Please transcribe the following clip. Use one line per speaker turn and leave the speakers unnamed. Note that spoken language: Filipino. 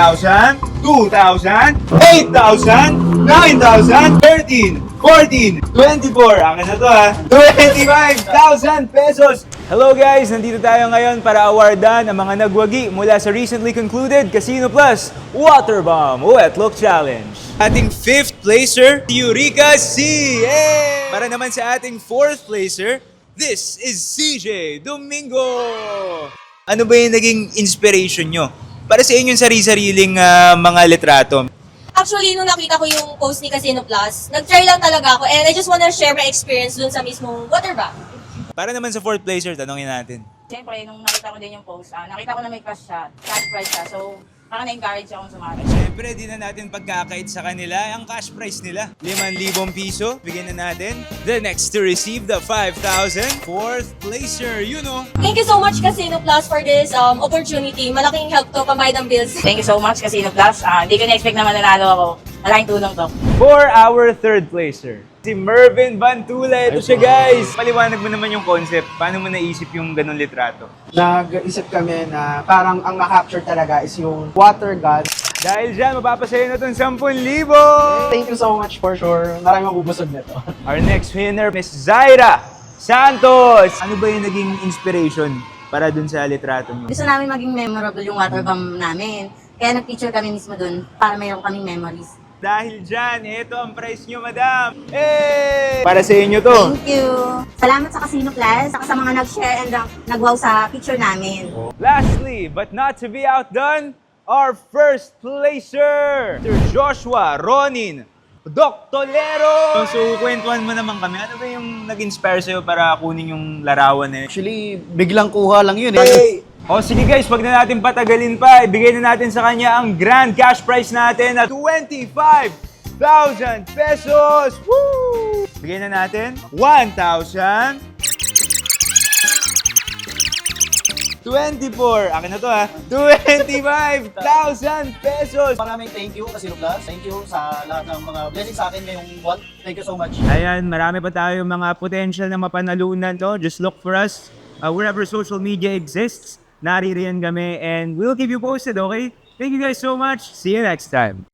1,000, 2,000, 8,000, 9,000, 13, 14, 24. Akin na to ha. 25,000 pesos. Hello guys! Nandito tayo ngayon para awardan ang mga nagwagi mula sa recently concluded Casino Plus Water Bomb Wet Look Challenge. Ating fifth placer, si Eureka C! Yay! Para naman sa ating fourth placer, this is CJ Domingo! Ano ba yung naging inspiration nyo? Para sa inyong sari-sariling ah, mga litrato.
Actually, nung nakita ko yung post ni Casino Plus, nag-try lang talaga ako and I just wanna share my experience dun sa mismong water bag.
Para naman sa fourth placer, tanongin natin.
Siyempre, nung nakita ko din yung post, ah, nakita ko na may cash siya, cash prize siya. So, parang na-encourage akong sumali.
Siyempre, di na natin pagkakait sa kanila ang cash prize nila. 5,000 piso, bigyan na natin. The next to receive the 5,000, fourth placer, you know.
Thank you so much Casino Plus for this um, opportunity. Malaking help to pambayad ng bills.
Thank you so much, Casino Plus. Ah, Hindi ko na-expect na mananalo ako. Malaking tulong to.
For our third placer, si Mervin Bantula. Ito siya guys. Paliwanag mo naman yung concept. Paano mo naisip yung ganun litrato?
Nag-isip kami na parang ang na-capture talaga is yung water god.
Dahil dyan, mapapasayo na itong 10,000!
Thank you so much for sure. Maraming mabubusog nito.
Our next winner, Miss Zaira Santos! Ano ba yung naging inspiration para dun sa litrato mo?
Gusto namin maging memorable yung water bomb namin. Kaya nag-picture kami mismo dun para mayroon kaming memories.
Dahil dyan, ito ang price nyo, madam! Hey! Para sa inyo to.
Thank you! Salamat sa Casino Plus, saka sa mga nag-share and uh, nag-wow sa picture namin.
Lastly, but not to be outdone, our first placer, Sir Joshua Ronin Doctolero! So, kwentuhan mo naman kami. Ano ba yung nag-inspire sa'yo para kunin yung larawan na yun?
Actually, biglang kuha lang yun eh.
Hey! O sige guys, wag na natin patagalin pa. Ibigay na natin sa kanya ang grand cash prize natin na 25,000 pesos! Woo! Bigay na natin 1,000 24. Akin na to ha. 25,000 pesos.
Maraming thank you Casino Plus. Thank you sa lahat ng mga blessings sa akin ngayong buwan. Thank you so much.
Ayan, marami pa tayo mga potential na mapanalunan to. Just look for us uh, wherever social media exists. Naririyan kami and we'll keep you posted, okay? Thank you guys so much. See you next time.